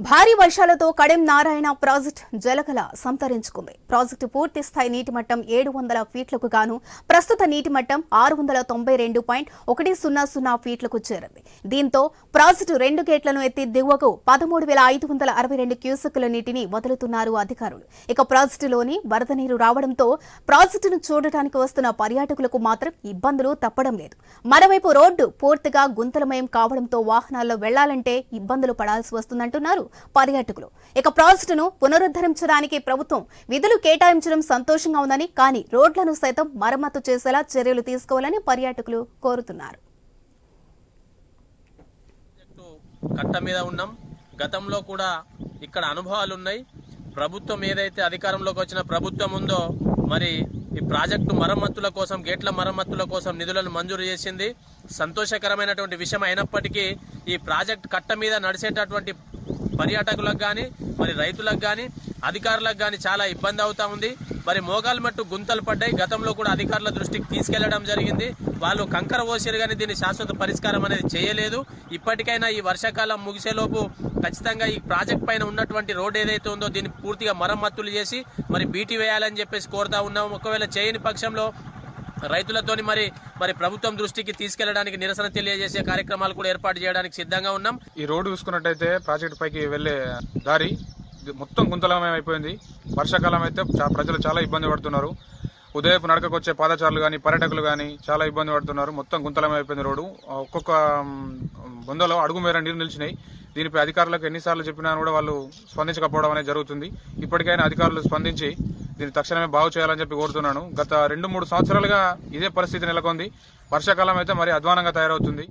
భారీ వర్షాలతో కడెం నారాయణ ప్రాజెక్ట్ జలకల సంతరించుకుంది. ప్రాజెక్టు పూర్తి స్థాయి నీటి మట్టం ఏడు వందల ఫీట్లకు గాను ప్రస్తుత నీటి మట్టం ఆరు వందల తొంభై రెండు పాయింట్ ఒకటి సున్నా సున్నా ఫీట్లకు చేరింది. దీంతో ప్రాజెక్టు రెండు గేట్లను ఎత్తి దిగువకు పదమూడు వేల ఐదు వందల అరవై రెండు క్యూసెక్కుల నీటిని వదులుతున్నారు అధికారులు. ఇక ప్రాజెక్టులోని వరద నీరు రావడంతో ప్రాజెక్టును చూడటానికి వస్తున్న పర్యాటకులకు మాత్రం ఇబ్బందులు తప్పడం లేదు. మరోవైపు రోడ్డు పూర్తిగా గుంతలమయం కావడంతో వాహనాల్లో వెళ్ళాలంటే ఇబ్బందులు పడాల్సి వస్తుందంటున్నారు. పర్యాటకులు ఇక ప్రాజెక్టును పునరుద్ధరించడానికి ప్రభుత్వం విధులు కేటాయించడం సంతోషంగా ఉందని కానీ రోడ్లను సైతం మరమ్మతు చేసేలా చర్యలు తీసుకోవాలని పర్యాటకులు కోరుతున్నారు. కట్ట మీద ఉన్నాం. గతంలో కూడా ఇక్కడ అనుభవాలు ఉన్నాయి. ప్రభుత్వం ఏదైతే అధికారంలోకి వచ్చిన ప్రభుత్వం ఉందో మరి ఈ ప్రాజెక్టు మరమ్మతుల కోసం గేట్ల మరమ్మతుల కోసం నిధులను మంజూరు చేసింది. సంతోషకరమైనటువంటి విషయం అయినప్పటికీ ఈ ప్రాజెక్ట్ కట్ట మీద నడిచేటటువంటి పర్యాటకులకు కానీ మరి రైతులకు కానీ అధికారులకు కానీ చాలా ఇబ్బంది అవుతా ఉంది. మరి మోగాలు మట్టు గుంతలు పడ్డాయి. గతంలో కూడా అధికారుల దృష్టికి తీసుకెళ్ళడం జరిగింది. వాళ్ళు కంకర పోసారు కానీ దీని శాశ్వత పరిష్కారం అనేది చేయలేదు. ఇప్పటికైనా ఈ వర్షాకాలం ముగిసేలోపు ఖచ్చితంగా ఈ ప్రాజెక్ట్ పైన ఉన్నటువంటి రోడ్ ఏదైతే ఉందో దీన్ని పూర్తిగా మరమ్మతులు చేసి మరి బీటీ వేయాలని చెప్పేసి కోరుతా ఉన్నాం ఒకవేళ చేయని పక్షంలో రైతులతోని మరి మరి ప్రభుత్వం దృష్టికి తీసుకెళ్ళడానికి నిరసన తెలియజేసే కార్యక్రమాలు కూడా ఏర్పాటు చేయడానికి సిద్ధంగా ఉన్నాం. ఈ రోడ్డు చూసుకున్నట్టయితే ప్రాజెక్టు పైకి వెళ్ళే దారి మొత్తం గుంతలమయం అయిపోయింది. వర్షాకాలం అయితే ప్రజలు చాలా ఇబ్బంది పడుతున్నారు. ఉదయపు నడకకు వచ్చే పాదచారులు కానీ పర్యాటకులు కానీ చాలా ఇబ్బంది పడుతున్నారు. మొత్తం గుంతలమే అయిపోయింది రోడ్డు. ఒక్కొక్క బొందలో అడుగు మేర నీరు నిలిచినాయి. దీనిపై అధికారులకు ఎన్నిసార్లు చెప్పినా కూడా వాళ్ళు స్పందించకపోవడం అనేది జరుగుతుంది. ఇప్పటికైనా అధికారులు స్పందించి దీన్ని తక్షణమే బాగు చేయాలని చెప్పి కోరుతున్నాను. గత రెండు మూడు సంవత్సరాలుగా ఇదే పరిస్థితి నెలకొంది. వర్షాకాలం అయితే మరి అధ్వానంగా తయారవుతుంది.